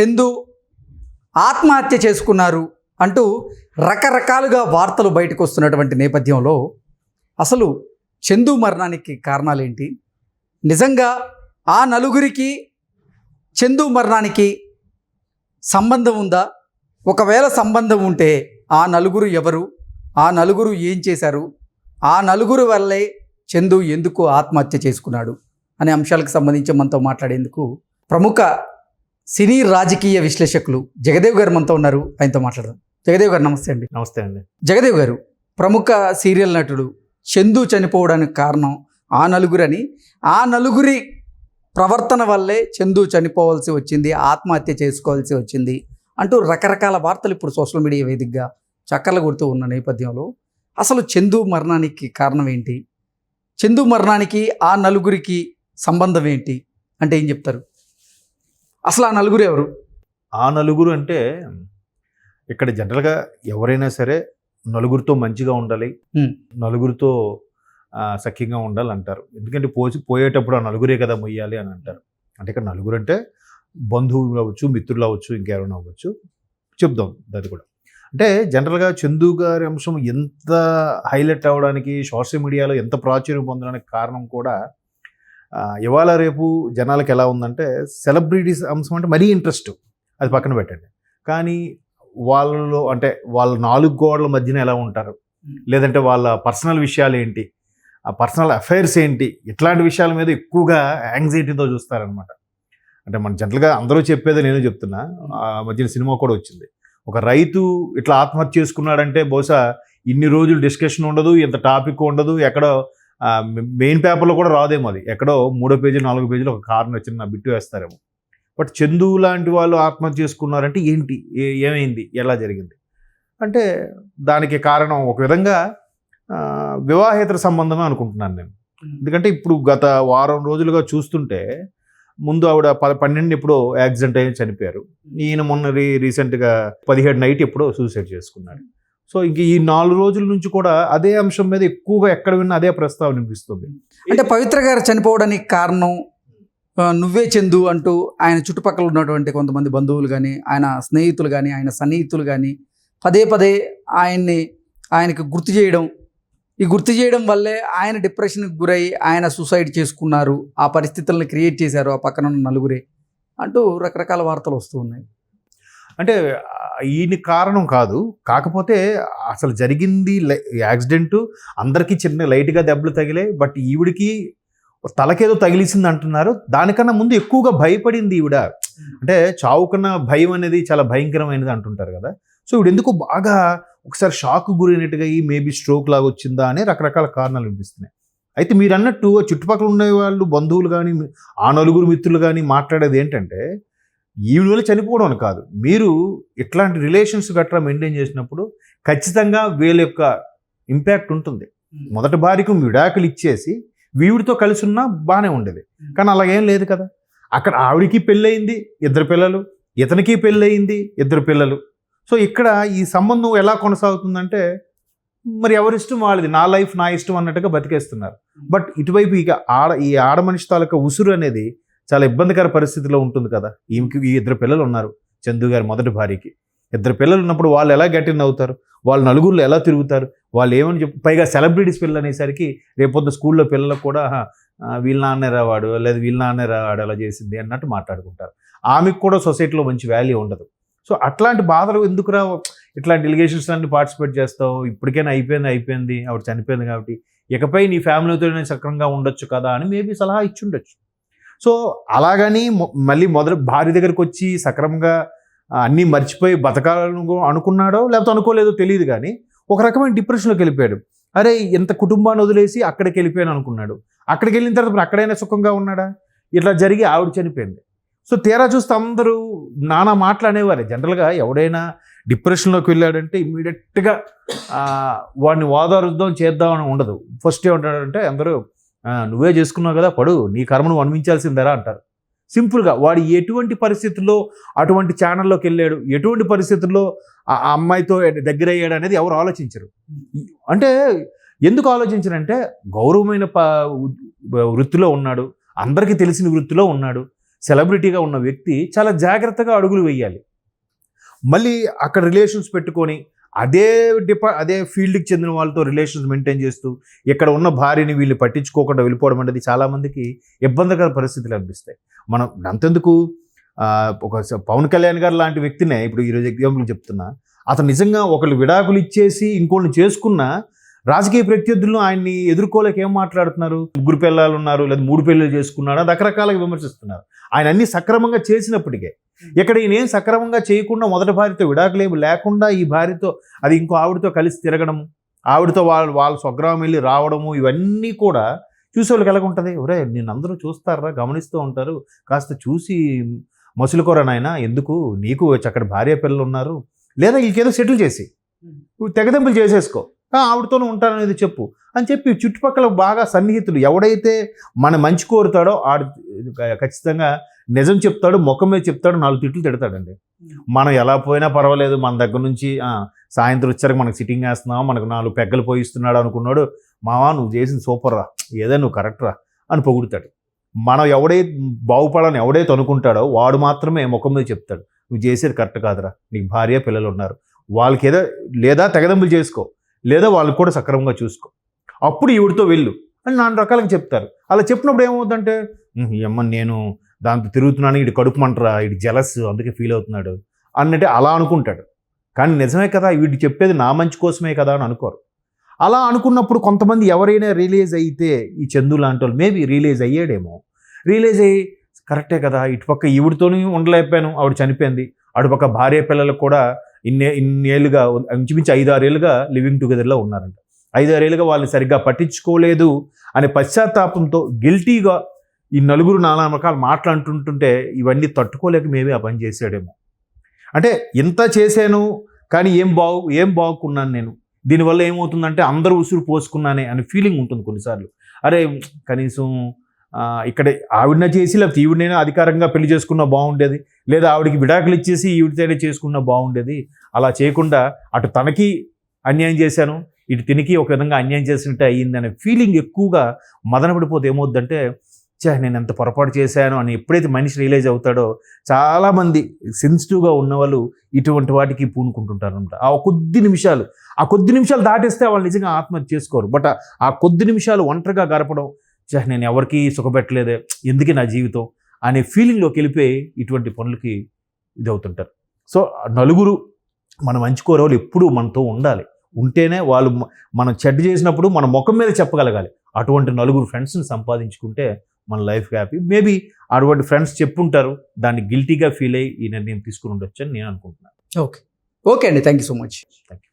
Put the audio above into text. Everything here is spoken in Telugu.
చందు ఆత్మహత్య చేసుకున్నారు అంటూ రకరకాలుగా వార్తలు బయటకు వస్తున్నటువంటి నేపథ్యంలో అసలు చందు మరణానికి కారణాలేంటి? నిజంగా ఆ నలుగురికి చందు మరణానికి సంబంధం ఉందా? ఒకవేళ సంబంధం ఉంటే ఆ నలుగురు ఎవరు? ఆ నలుగురు ఏం చేశారు? ఆ నలుగురు వల్లే చందు ఎందుకు ఆత్మహత్య చేసుకున్నాడు? అనే అంశాలకు సంబంధించి మనతో మాట్లాడేందుకు ప్రముఖ సినీ రాజకీయ విశ్లేషకులు జగదేవ్ గారు మనతో ఉన్నారు. ఆయనతో మాట్లాడదాం. జగదేవ్ గారు నమస్తే అండి. నమస్తే అండి. జగదేవ్ గారు ప్రముఖ సీరియల్ నటుడు చందు చనిపోవడానికి కారణం ఆ నలుగురని. ఆ నలుగురి ప్రవర్తన వల్లే చందు చనిపోవాల్సి వచ్చింది ఆత్మహత్య చేసుకోవాల్సి వచ్చింది అంటూ రకరకాల వార్తలు ఇప్పుడు సోషల్ మీడియా వేదికగా చక్కర్లు కొడుతూ ఉన్న నేపథ్యంలో అసలు చందు మరణానికి కారణం ఏంటి? చందు మరణానికి ఆ నలుగురికి సంబంధం ఏంటి? అంటే ఏం చెప్తారు? అసలు ఆ నలుగురు ఎవరు? ఆ నలుగురు అంటే ఇక్కడ జనరల్గా ఎవరైనా సరే నలుగురితో మంచిగా ఉండాలి. నలుగురితో సఖ్యంగా ఉండాలి అంటారు ఎందుకంటే పోసి పోయేటప్పుడు ఆ నలుగురే కదా మొయ్యాలి అని అంటారు. అంటే ఇక్కడ నలుగురు అంటే బంధువులు అవ్వచ్చు మిత్రులు అవ్వచ్చు ఇంకెవరైనా అవ్వచ్చు. చెప్దాం అది కూడా. అంటే జనరల్గా చందు గారి అంశం ఎంత హైలైట్ అవ్వడానికి సోషల్ మీడియాలో ఎంత ప్రాచుర్యం పొందడానికి కారణం కూడా ఇవాళ రేపు జనాలకు ఎలా ఉందంటే సెలబ్రిటీస్ అంశం అంటే మరీ ఇంట్రెస్ట్. అది పక్కన పెట్టండి. కానీ వాళ్ళలో అంటే వాళ్ళ నాలుగు గోడల మధ్యన ఎలా ఉంటారు? లేదంటే వాళ్ళ పర్సనల్ విషయాలు ఏంటి? ఆ పర్సనల్ అఫైర్స్ ఏంటి? ఇట్లాంటి విషయాల మీద ఎక్కువగా యాంగ్జైటీతో చూస్తారనమాట అంటే మన జనరల్గా అందరూ చెప్పేది నేను చెప్తున్నా. ఆ మధ్యన సినిమా కూడా వచ్చింది. ఒక రైతు ఇట్లా ఆత్మహత్య చేసుకున్నాడంటే బహుశా ఇన్ని రోజులు డిస్కషన్ ఉండదు ఇంత టాపిక్ ఉండదు ఎక్కడో మెయిన్ పేపర్లో కూడా రాదేమో అది. ఎక్కడో మూడో పేజీ నాలుగో పేజీలో ఒక కారణం చిన్న బిట్టు వేస్తారేమో. బట్ చందు లాంటి వాళ్ళు ఆత్మహత్య చేసుకున్నారంటే ఏంటి? ఏమైంది? ఎలా జరిగింది? అంటే దానికి కారణం ఒక విధంగా వివాహేతర సంబంధమే అనుకుంటున్నాను నేను. ఎందుకంటే ఇప్పుడు గత వారం రోజులుగా చూస్తుంటే ముందు ఆవిడ ప పన్నెండు ఎప్పుడో యాక్సిడెంట్ అయ్యి చనిపోయారు. ఈయన మొన్న రీ రీసెంట్గా పదిహేడు నైట్ ఎప్పుడో సూసైడ్ చేసుకున్నాడు. సో ఇంక ఈ నాలుగు రోజుల నుంచి కూడా అదే అంశం మీద ఎక్కువగా ఎక్కడ విన్నా అదే ప్రస్తావన వినిపిస్తుంది. అంటే పవిత్ర గారు చనిపోవడానికి కారణం నువ్వే చందు అంటూ ఆయన చుట్టుపక్కల ఉన్నటువంటి కొంతమంది బంధువులు కానీ ఆయన స్నేహితులు కానీ ఆయన సన్నిహితులు కానీ పదే పదే ఆయన్ని ఆయనకి గుర్తు చేయడం ఈ గుర్తు చేయడం వల్లే ఆయన డిప్రెషన్కి గురై ఆయన సూసైడ్ చేసుకున్నారు ఆ పరిస్థితులను క్రియేట్ చేశారు ఆ పక్కన ఉన్న నలుగురే అంటూ రకరకాల వార్తలు వస్తూ ఉన్నాయి. అంటే ఈయన కారణం కాదు. కాకపోతే అసలు జరిగింది లై- యాక్సిడెంట్ అందరికీ చిన్న లైట్గా దెబ్బలు తగిలాయి. బట్ ఈవిడికి తలకేదో తగిలిసింది అంటున్నారు దానికన్నా ముందు ఎక్కువగా భయపడింది ఈవిడ. అంటే చావుకున్న భయం అనేది చాలా భయంకరమైనది అంటుంటారు కదా. సో ఈవిడ ఎందుకు బాగా ఒకసారి షాక్ గురైనట్టుగా ఈ మేబీ స్ట్రోక్ లాగా వచ్చిందా అని రకరకాల కారణాలు వినిపిస్తున్నాయి. అయితే మీరు అన్నట్టు చుట్టుపక్కల ఉండే వాళ్ళు బంధువులు కానీ ఆ నలుగురు మిత్రులు కానీ మాట్లాడేది ఏంటంటే ఈవిడ వల్ల చనిపోవడం అని కాదు. మీరు ఇట్లాంటి రిలేషన్స్ గట్రా మెయింటైన్ చేసినప్పుడు ఖచ్చితంగా వీళ్ళ యొక్క ఇంపాక్ట్ ఉంటుంది. మొదటి భార్యకు విడాకులు ఇచ్చేసి వీవిడితో కలిసి ఉన్నా బాగానే ఉండేది. కానీ అలాగేం లేదు కదా. అక్కడ ఆవిడికి పెళ్ళయింది ఇద్దరు పిల్లలు ఇతనికి పెళ్ళయింది ఇద్దరు పిల్లలు. సో ఇక్కడ ఈ సంబంధం ఎలా కొనసాగుతుందంటే మరి ఎవరిష్టం వాళ్ళది? నా లైఫ్ నా ఇష్టం అన్నట్టుగా బతికేస్తున్నారు. బట్ ఇటువైపు ఇక ఆడ ఈ ఆడ మనిషి తాలూకా ఉసురు అనేది చాలా ఇబ్బందికర పరిస్థితిలో ఉంటుంది కదా. ఈమెకి ఈ ఇద్దరు పిల్లలు ఉన్నారు చందు గారి మొదటి భార్యకి. ఇద్దరు పిల్లలు ఉన్నప్పుడు వాళ్ళు ఎలా గట్టిన అవుతారు? వాళ్ళు నలుగురిలో ఎలా తిరుగుతారు? వాళ్ళు ఏమని చెప్పి పైగా సెలబ్రిటీస్ పిల్లలు అనేసరికి రేపొద్దు స్కూల్లో పిల్లలకు కూడా వీళ్ళ నాన్నే రావాడు లేదా వీళ్ళ నాన్నే రావాడు అలా చేసింది అన్నట్టు మాట్లాడుకుంటారు. ఆమెకు కూడా సొసైటీలో మంచి వాల్యూ ఉండదు. సో అట్లాంటి బాధలు ఎందుకు రా ఇట్లాంటి డెలిగేషన్స్ అన్ని పార్టిసిపేట్ చేస్తావు. ఇప్పటికైనా అయిపోయింది అయిపోయింది. ఆవిడ చనిపోయింది కాబట్టి. ఇకపై నీ ఫ్యామిలీతో సక్రంగా ఉండొచ్చు కదా అని మేబీ సలహా ఇచ్చి ఉండొచ్చు సో అలాగని మళ్ళీ మొదటి భార్య దగ్గరికి వచ్చి సక్రమంగా అన్నీ మర్చిపోయి బతకాలను అనుకున్నాడో లేకపోతే అనుకోలేదో తెలియదు కానీ ఒక రకమైన డిప్రెషన్లోకి వెళ్ళిపోయాడు. అరే ఇంత కుటుంబాన్ని వదిలేసి అక్కడికి వెళ్ళిపోయాను అనుకున్నాడు. అక్కడికి వెళ్ళిన తర్వాత మరి అక్కడైనా సుఖంగా ఉన్నాడా? ఇట్లా జరిగి ఆవిడ చనిపోయింది. సో తీరా చూస్తే అందరూ నానా మాటలు అనేవారే. జనరల్గా ఎవడైనా డిప్రెషన్లోకి వెళ్ళాడంటే ఇమ్మీడియట్గా వాడిని ఓదారుద్దాం చేద్దాం అని ఉండదు. ఫస్ట్ ఏమంటాడంటే అందరూ నువ్వే చేసుకున్నావు కదా పడు నీ కర్మను అనిపించాల్సిందరా అంటారు. సింపుల్గా వాడు ఎటువంటి పరిస్థితుల్లో అటువంటి ఛానల్లోకి వెళ్ళాడు ఎటువంటి పరిస్థితుల్లో ఆ ఆ అమ్మాయితో దగ్గర అయ్యాడు అనేది ఎవరు ఆలోచించరు. అంటే ఎందుకు ఆలోచించరంటే గౌరవమైన ప వృత్తిలో ఉన్నాడు అందరికీ తెలిసిన వృత్తిలో ఉన్నాడు సెలబ్రిటీగా ఉన్న వ్యక్తి చాలా జాగ్రత్తగా అడుగులు వేయాలి. మళ్ళీ అక్కడ రిలేషన్స్ పెట్టుకొని అదే డిపా అదే ఫీల్డ్కి చెందిన వాళ్ళతో రిలేషన్స్ మెయింటైన్ చేస్తూ ఇక్కడ ఉన్న భార్యని వీళ్ళు పట్టించుకోకుండా వెళ్ళిపోవడం అనేది చాలామందికి ఇబ్బందికర పరిస్థితులు అనిపిస్తాయి. మనం అంతెందుకు? ఒక పవన్ కళ్యాణ్ గారు లాంటి వ్యక్తినే ఇప్పుడు ఈరోజు ఎగ్జాంపుల్ చెప్తున్నా అతను నిజంగా ఒకళ్ళు విడాకులు ఇచ్చేసి ఇంకోళ్ళు చేసుకున్న రాజకీయ ప్రత్యర్థులను ఆయన్ని ఎదుర్కోలేక ఏం మాట్లాడుతున్నారు? ముగ్గురు పిల్లలు ఉన్నారు లేదా మూడు పెళ్ళిళ్ళు చేసుకున్నాడు అని రకరకాలుగా విమర్శిస్తున్నారు. ఆయన అన్ని సక్రమంగా చేసినప్పటికే. ఇక్కడ ఈయన ఏం సక్రమంగా చేయకుండా మొదటి భార్యతో విడాకులు ఏమి లేకుండా ఈ భార్యతో అది ఇంకో ఆవిడతో కలిసి తిరగడము ఆవిడతో వాళ్ళ వాళ్ళ స్వగ్రామం వెళ్ళి రావడము ఇవన్నీ కూడా చూసే వాళ్ళకి ఎలాగ ఉంటుంది? ఒరే నేను అందరూ చూస్తారా? గమనిస్తూ ఉంటారు. కాస్త చూసి మసులుకోరా నాయన ఎందుకు? నీకు చక్కటి భార్య పిల్లలు ఉన్నారు. లేదా వీళ్ళకేదో సెటిల్ చేసి నువ్వు తెగదెంపులు చేసేసుకో. ఆవిడతోనే ఉంటాననేది చెప్పు అని చెప్పి చుట్టుపక్కల బాగా సన్నిహితులు ఎవడైతే మన మంచి కోరుతాడో ఆడు ఖచ్చితంగా నిజం చెప్తాడు ముఖం మీద చెప్తాడు నాలుగు తిట్లు తిడతాడండి. మనం ఎలా పోయినా పర్వాలేదు మన దగ్గర నుంచి సాయంత్రం వచ్చాక మనకు సిట్టింగ్ వేస్తున్నావు మనకు నాలుగు పెగ్గలు పోయిస్తున్నాడు అనుకున్నాడు మావా నువ్వు చేసింది సూపర్ రా ఏదో నువ్వు కరెక్ట్ రా అని పొగుడుతాడు. మనం ఎవడై బాగుపడాలని ఎవడైతే అనుకుంటాడో వాడు మాత్రమే ముఖం మీద చెప్తాడు. నువ్వు చేసేది కరెక్ట్ కాదురా నీకు భార్య పిల్లలు ఉన్నారు. వాళ్ళకి ఏదో లేదా తెగదంపులు చేసుకో లేదా వాళ్ళు కూడా సక్రమంగా చూసుకో. అప్పుడు ఈవిడితో వెళ్ళు అని నాలుగు రకాలుగా చెప్తారు. అలా చెప్పినప్పుడు ఏమవుతుందంటే అమ్మ నేను దాంతో తిరుగుతున్నాను ఇటు కడుపు మంటరా ఇటు జలస్ అందుకే ఫీల్ అవుతున్నాడు అన్నట్టే అలా అనుకుంటాడు. కానీ నిజమే కదా వీడు చెప్పేది నా మంచి కోసమే కదా అని అనుకోరు. అలా అనుకున్నప్పుడు కొంతమంది ఎవరైనా రిలీజ్ అయితే ఈ చందు లాంటి వాళ్ళు మేబీ రిలీజ్ అయ్యాడేమో. రిలీజ్ అయ్యి కరెక్టే కదా ఇటుపక్క ఈవిడితోని ఉండలేకపోయాను ఆవిడ చనిపోయింది. అటుపక్క భార్య పిల్లలకు కూడా ఇన్నే ఇన్నేళ్ళుగా ఇంచుమించు ఐదారేళ్ళుగా లివింగ్ టుగెదర్లో ఉన్నారంట. ఐదారేళ్ళుగా వాళ్ళని సరిగ్గా పట్టించుకోలేదు అనే పశ్చాత్తాపంతో గిల్టీగా ఈ నలుగురు నానా రకాలు మాట్లాడుతుంటుంటే ఇవన్నీ తట్టుకోలేక మేమే ఆ పని చేసాడేమో అంటే ఇంత చేశాను కానీ ఏం బాగు ఏం బాగుకున్నాను నేను? దీనివల్ల ఏమవుతుందంటే అందరూ ఉసురు పోసుకున్నానే అనే ఫీలింగ్ ఉంటుంది కొన్నిసార్లు. అరే కనీసం ఇక్కడ ఆవిడన చేసి లేకపోతే ఈవిడనైనా అధికారంగా పెళ్ళి చేసుకున్నా బాగుండేది. లేదా ఆవిడకి విడాకులు ఇచ్చేసి ఈవిడతోనే చేసుకున్నా బాగుండేది. అలా చేయకుండా అటు తనకి అన్యాయం చేశాను ఇటు తినికి ఒక విధంగా అన్యాయం చేసినట్టే అయ్యిందనే ఫీలింగ్ ఎక్కువగా మదనపడిపోతే ఏమవుద్దంటే చే నేను ఎంత పొరపాటు చేశాను అని ఎప్పుడైతే మనిషి రియలైజ్ అవుతాడో చాలామంది సెన్సిటివ్గా ఉన్నవాళ్ళు ఇటువంటి వాటికి పూనుకుంటుంటారు అనమాట ఆ కొద్ది నిమిషాలు ఆ కొద్ది నిమిషాలు దాటేస్తే వాళ్ళు నిజంగా ఆత్మహత్య చేసుకోరు. బట్ ఆ కొద్ది నిమిషాలు ఒంటరిగా గడపడం చే నేను ఎవరికి సుఖపెట్టలేదే ఎందుకు నా జీవితం అనే ఫీలింగ్లోకి వెళ్ళిపోయి ఇటువంటి పనులకి ఇది అవుతుంటారు సో నలుగురు మన మంచి కోరేవాళ్ళు ఎప్పుడూ మనతో ఉండాలి. ఉంటేనే వాళ్ళు మనం చెడ్డ చేసినప్పుడు మన ముఖం మీద చెప్పగలగాలి. అటువంటి నలుగురు ఫ్రెండ్స్ని సంపాదించుకుంటే మన లైఫ్ హ్యాపీ మేబీ అటువంటి ఫ్రెండ్స్ చెప్పుంటారు దాన్ని గిల్టీగా ఫీల్ అయ్యి ఈ నిర్ణయం తీసుకుని ఉండొచ్చు అని నేను అనుకుంటున్నాను. ఓకే ఓకే అండి. Thank you so much thank you